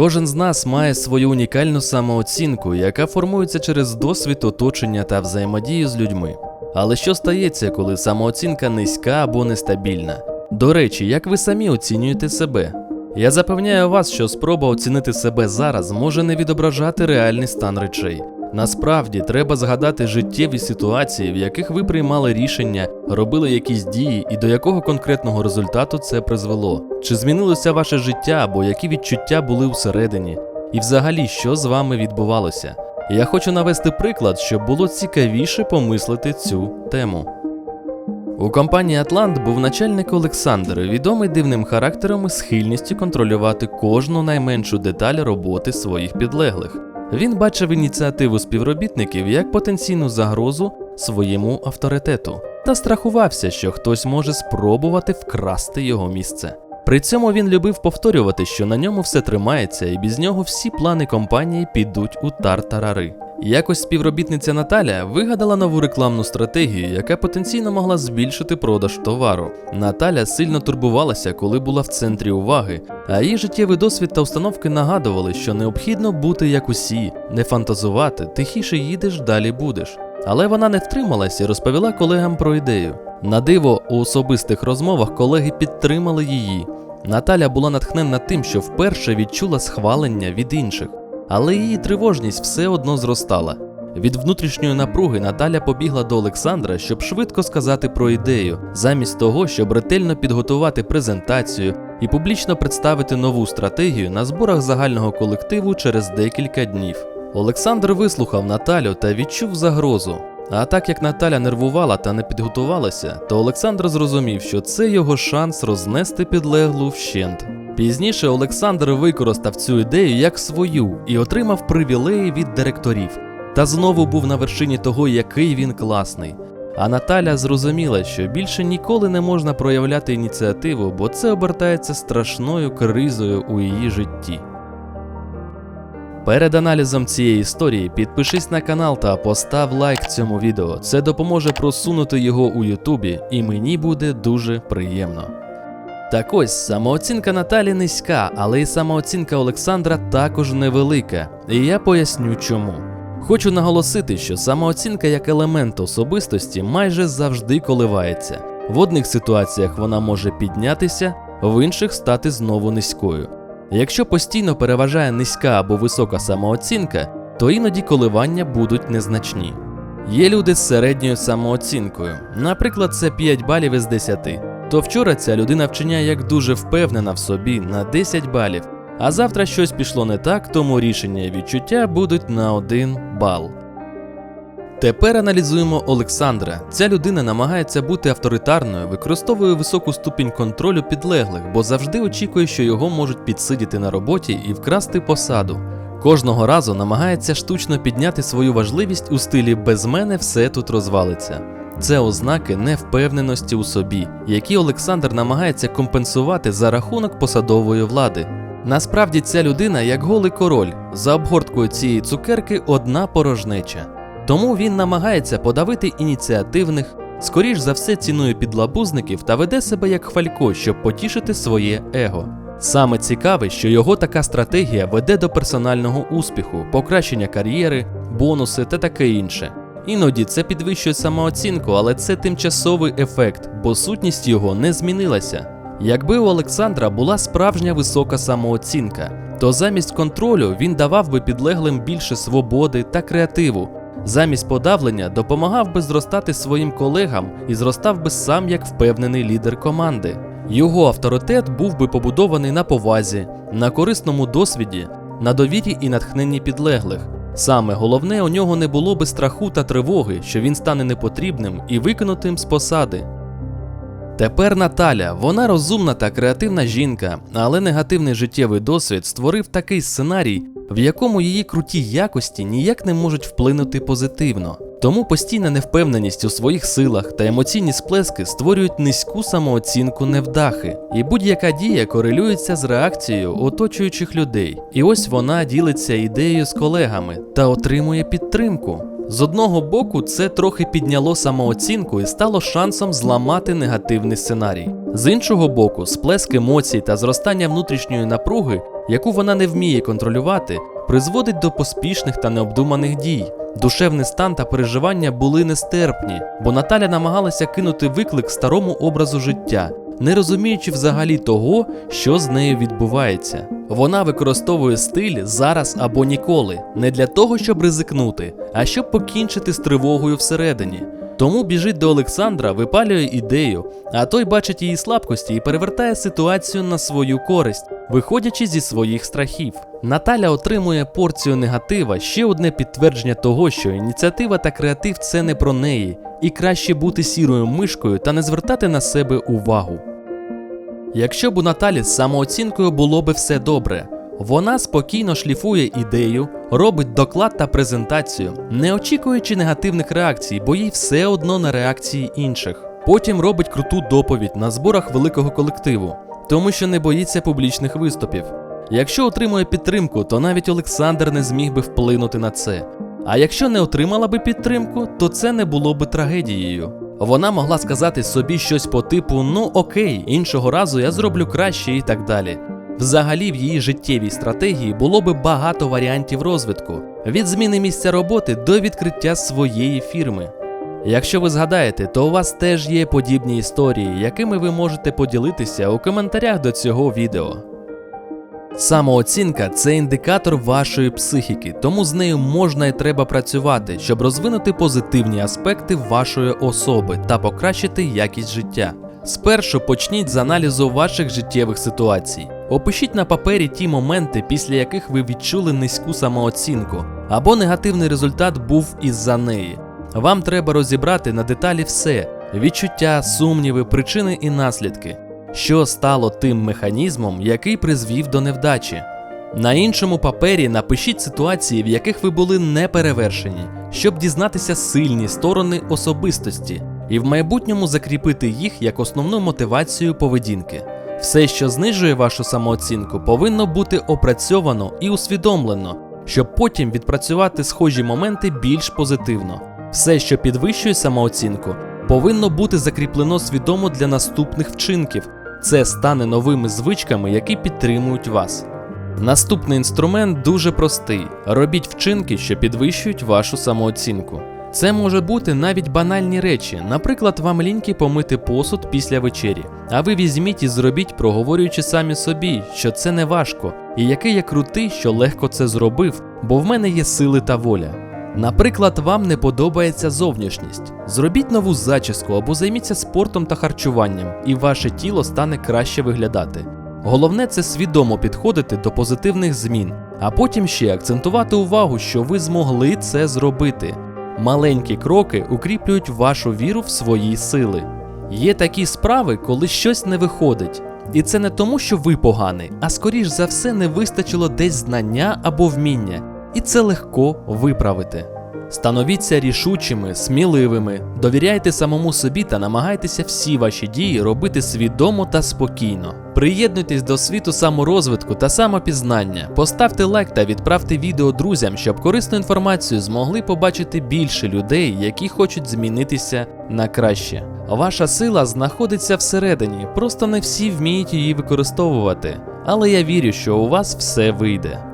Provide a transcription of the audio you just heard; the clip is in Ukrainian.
Кожен з нас має свою унікальну самооцінку, яка формується через досвід оточення та взаємодію з людьми. Але що стається, коли самооцінка низька або нестабільна? До речі, як ви самі оцінюєте себе? Я запевняю вас, що спроба оцінити себе зараз може не відображати реальний стан речей. Насправді треба згадати життєві ситуації, в яких ви приймали рішення, робили якісь дії і до якого конкретного результату це призвело. Чи змінилося ваше життя або які відчуття були всередині? І взагалі, що з вами відбувалося? Я хочу навести приклад, щоб було цікавіше помислити цю тему. У компанії Атлант був начальник Олександр, відомий дивним характером і схильністю контролювати кожну найменшу деталь роботи своїх підлеглих. Він бачив ініціативу співробітників як потенційну загрозу своєму авторитету та страхувався, що хтось може спробувати вкрасти його місце. При цьому він любив повторювати, що на ньому все тримається, і без нього всі плани компанії підуть у тартарари. Якось співробітниця Наталя вигадала нову рекламну стратегію, яка потенційно могла збільшити продаж товару. Наталя сильно турбувалася, коли була в центрі уваги, а її життєвий досвід та установки нагадували, що необхідно бути як усі, не фантазувати, тихіше їдеш, далі будеш. Але вона не втрималась і розповіла колегам про ідею. На диво, у особистих розмовах колеги підтримали її. Наталя була натхненна тим, що вперше відчула схвалення від інших, але її тривожність все одно зростала. Від внутрішньої напруги Наталя побігла до Олександра, щоб швидко сказати про ідею, замість того, щоб ретельно підготувати презентацію і публічно представити нову стратегію на зборах загального колективу через декілька днів. Олександр вислухав Наталю та відчув загрозу. А так як Наталя нервувала та не підготувалася, то Олександр зрозумів, що це його шанс рознести підлеглу вщент. Пізніше Олександр використав цю ідею як свою і отримав привілеї від директорів. Та знову був на вершині того, який він класний. А Наталя зрозуміла, що більше ніколи не можна проявляти ініціативу, бо це обертається страшною кризою у її житті. Перед аналізом цієї історії підпишись на канал та постав лайк цьому відео. Це допоможе просунути його у Ютубі, і мені буде дуже приємно. Так ось самооцінка Наталі низька, але й самооцінка Олександра також невелика, і я поясню чому. Хочу наголосити, що самооцінка як елемент особистості майже завжди коливається. В одних ситуаціях вона може піднятися, в інших стати знову низькою. Якщо постійно переважає низька або висока самооцінка, то іноді коливання будуть незначні. Є люди з середньою самооцінкою, наприклад, це 5 балів із 10. То вчора ця людина вчиняє як дуже впевнена в собі на 10 балів, а завтра щось пішло не так, тому рішення і відчуття будуть на 1 бал. Тепер аналізуємо Олександра. Ця людина намагається бути авторитарною, використовує високу ступінь контролю підлеглих, бо завжди очікує, що його можуть підсидіти на роботі і вкрасти посаду. Кожного разу намагається штучно підняти свою важливість у стилі без мене все тут розвалиться. Це ознаки невпевненості у собі, які Олександр намагається компенсувати за рахунок посадової влади. Насправді ця людина як голий король, за обгорткою цієї цукерки одна порожнеча. Тому він намагається подавити ініціативних, скоріш за все цінує підлабузників та веде себе як хвалько, щоб потішити своє его. Саме цікаве, що його така стратегія веде до персонального успіху, покращення кар'єри, бонуси та таке інше. Іноді це підвищує самооцінку, але це тимчасовий ефект, бо сутність його не змінилася. Якби у Олександра була справжня висока самооцінка, то замість контролю він давав би підлеглим більше свободи та креативу. Замість подавлення допомагав би зростати своїм колегам і зростав би сам як впевнений лідер команди. Його авторитет був би побудований на повазі, на корисному досвіді, на довірі і натхненні підлеглих. Саме головне, у нього не було би страху та тривоги, що він стане непотрібним і викинутим з посади. Тепер Наталя, вона розумна та креативна жінка, але негативний життєвий досвід створив такий сценарій, в якому її круті якості ніяк не можуть вплинути позитивно. Тому постійна невпевненість у своїх силах та емоційні сплески створюють низьку самооцінку невдахи, і будь-яка дія корелюється з реакцією оточуючих людей. І ось вона ділиться ідеєю з колегами та отримує підтримку. З одного боку, це трохи підняло самооцінку і стало шансом зламати негативний сценарій. З іншого боку, сплеск емоцій та зростання внутрішньої напруги, яку вона не вміє контролювати, призводить до поспішних та необдуманих дій. Душевний стан та переживання були нестерпні, бо Наталя намагалася кинути виклик старому образу життя, не розуміючи взагалі того, що з нею відбувається. Вона використовує стиль зараз або ніколи, не для того, щоб ризикнути, а щоб покінчити з тривогою всередині. Тому біжить до Олександра, випалює ідею, а той бачить її слабкості і перевертає ситуацію на свою користь, виходячи зі своїх страхів. Наталя отримує порцію негатива, ще одне підтвердження того, що ініціатива та креатив це не про неї, і краще бути сірою мишкою та не звертати на себе увагу. Якщо б у Наталі з самооцінкою було би все добре, вона спокійно шліфує ідею, робить доклад та презентацію, не очікуючи негативних реакцій, бо їй все одно на реакції інших. Потім робить круту доповідь на зборах великого колективу, тому що не боїться публічних виступів. Якщо отримує підтримку, то навіть Олександр не зміг би вплинути на це. А якщо не отримала би підтримку, то це не було би трагедією. Вона могла сказати собі щось по типу: ну окей, іншого разу я зроблю краще і так далі. Взагалі, в її життєвій стратегії було би багато варіантів розвитку від зміни місця роботи до відкриття своєї фірми. Якщо ви згадаєте, то у вас теж є подібні історії, якими ви можете поділитися у коментарях до цього відео. Самооцінка це індикатор вашої психіки, тому з нею можна і треба працювати, щоб розвинути позитивні аспекти вашої особи та покращити якість життя. Спершу почніть з аналізу ваших життєвих ситуацій. Опишіть на папері ті моменти, після яких ви відчули низьку самооцінку, або негативний результат був із-за неї. Вам треба розібрати на деталі все: відчуття, сумніви, причини і наслідки що стало тим механізмом, який призвів до невдачі. На іншому папері напишіть ситуації, в яких ви були неперевершені, щоб дізнатися сильні сторони особистості і в майбутньому закріпити їх як основну мотивацію поведінки. Все, що знижує вашу самооцінку, повинно бути опрацьовано і усвідомлено, щоб потім відпрацювати схожі моменти більш позитивно. Все, що підвищує самооцінку, повинно бути закріплено свідомо для наступних вчинків. Це стане новими звичками, які підтримують вас. Наступний інструмент дуже простий: робіть вчинки, що підвищують вашу самооцінку. Це може бути навіть банальні речі, наприклад, вам ліньки помити посуд після вечері, а ви візьміть і зробіть, проговорюючи самі собі, що це не важко, і який я крутий, що легко це зробив, бо в мене є сили та воля. Наприклад, вам не подобається зовнішність. Зробіть нову зачіску або займіться спортом та харчуванням, і ваше тіло стане краще виглядати. Головне це свідомо підходити до позитивних змін, а потім ще акцентувати увагу, що ви змогли це зробити. Маленькі кроки укріплюють вашу віру в свої сили. Є такі справи, коли щось не виходить. І це не тому, що ви поганий, а скоріш за все не вистачило десь знання або вміння і це легко виправити. Становіться рішучими, сміливими, довіряйте самому собі та намагайтеся всі ваші дії робити свідомо та спокійно. Приєднуйтесь до світу саморозвитку та самопізнання, поставте лайк та відправте відео друзям, щоб корисну інформацію змогли побачити більше людей, які хочуть змінитися на краще. Ваша сила знаходиться всередині, просто не всі вміють її використовувати. Але я вірю, що у вас все вийде.